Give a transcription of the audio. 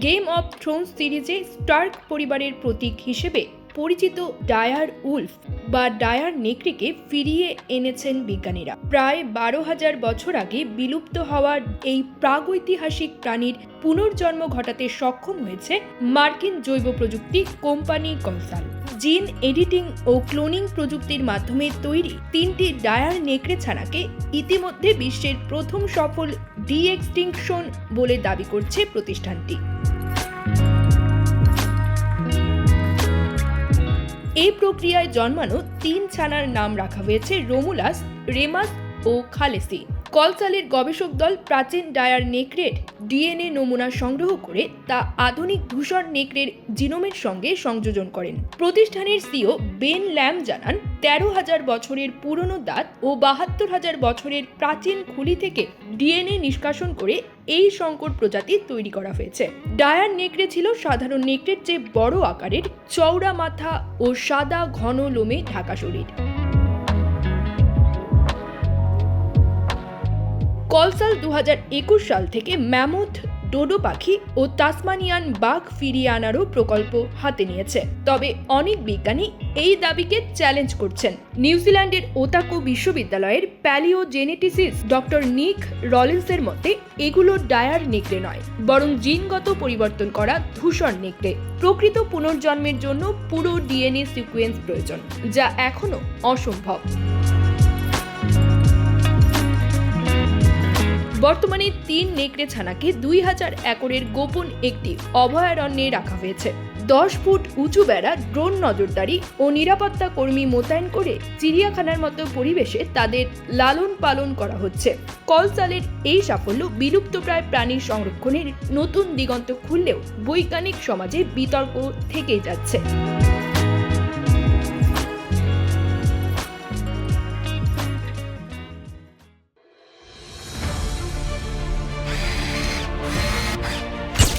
Game of Thrones সিরিজে Stark পরিবারের প্রতীক হিসেবে পরিচিত ডায়ার উলফ বা ডায়ার নেকড়েকে ফিরিয়ে এনেছেন বিজ্ঞানীরা। প্রায় বারো হাজার বছর আগে বিলুপ্ত হওয়ার এই প্রাগৈতিহাসিক প্রাণীর পুনর্জন্ম ঘটাতে সক্ষম হয়েছে মার্কিন জৈব প্রযুক্তি কোম্পানি কনসাল জিন এডিটিং ও ক্লোনিং প্রযুক্তির মাধ্যমে তৈরি তিনটি ডায়ার নেকড়ে ছানাকে ইতিমধ্যে বিশ্বের প্রথম সফল ডি এক্সটিংশন বলে দাবি করছে প্রতিষ্ঠানটি। এই প্রক্রিয়ায় জন্মানো তিন ছানার নাম রাখা হয়েছে রোমুলাস, রেমাস ও খালেসি। কলসালের গবেষক দল প্রাচীন ডায়ার নেকড়ের ডিএনএ নমুনা সংগ্রহ করে তা আধুনিক ধূসর নেকড়ের জিনোমের সঙ্গে সংযোজন করেন। প্রতিষ্ঠানের সিও বেন ল্যাম জানান, তেরো হাজার বছরের পুরনো দাঁত ও বাহাত্তর হাজার বছরের প্রাচীন খুলি থেকে ডিএনএ নিষ্কাশন করে এই সংকর প্রজাতি তৈরি করা হয়েছে। ডায়ার নেকড়ে ছিল সাধারণ নেকড়ের চেয়ে বড় আকারের চওড়া মাথা ও সাদা ঘন লোমে ঢাকা শরীর। কলসাল দু সাল থেকে ম্যামথ, ডোডো পাখি ও তাসমানিয়ান বাঘ ফিরিয়ে আনারও প্রকল্প হাতে নিয়েছে। তবে অনেক বিজ্ঞানী এই দাবিকে চ্যালেঞ্জ করছেন। নিউজিল্যান্ডের ওতাকো বিশ্ববিদ্যালয়ের প্যালিও জেনেটিসিস ডক্টর নিক রলিন্সের মতে, এগুলো ডায়ার নেকড়ে নয়, বরং জিনগত পরিবর্তন করা ধূসর নেকড়ে। প্রকৃত পুনর্জন্মের জন্য পুরো ডিএনএ সিকোয়েন্স প্রয়োজন, যা এখনও অসম্ভব। বর্তমানে তিন নেকড়ে ছানাকে দুই হাজার একরের গোপন একটি অভয়ারণ্যে রাখা হয়েছে। দশ ফুট উঁচু বেড়া, ড্রোন নজরদারি ও নিরাপত্তা কর্মী মোতায়েন করে চিড়িয়াখানার মতো পরিবেশে তাদের লালন পালন করা হচ্ছে। কলসালের এই সাফল্য বিলুপ্তপ্রায় প্রাণী সংরক্ষণের নতুন দিগন্ত খুললেও বৈজ্ঞানিক সমাজে বিতর্ক থেকেই যাচ্ছে।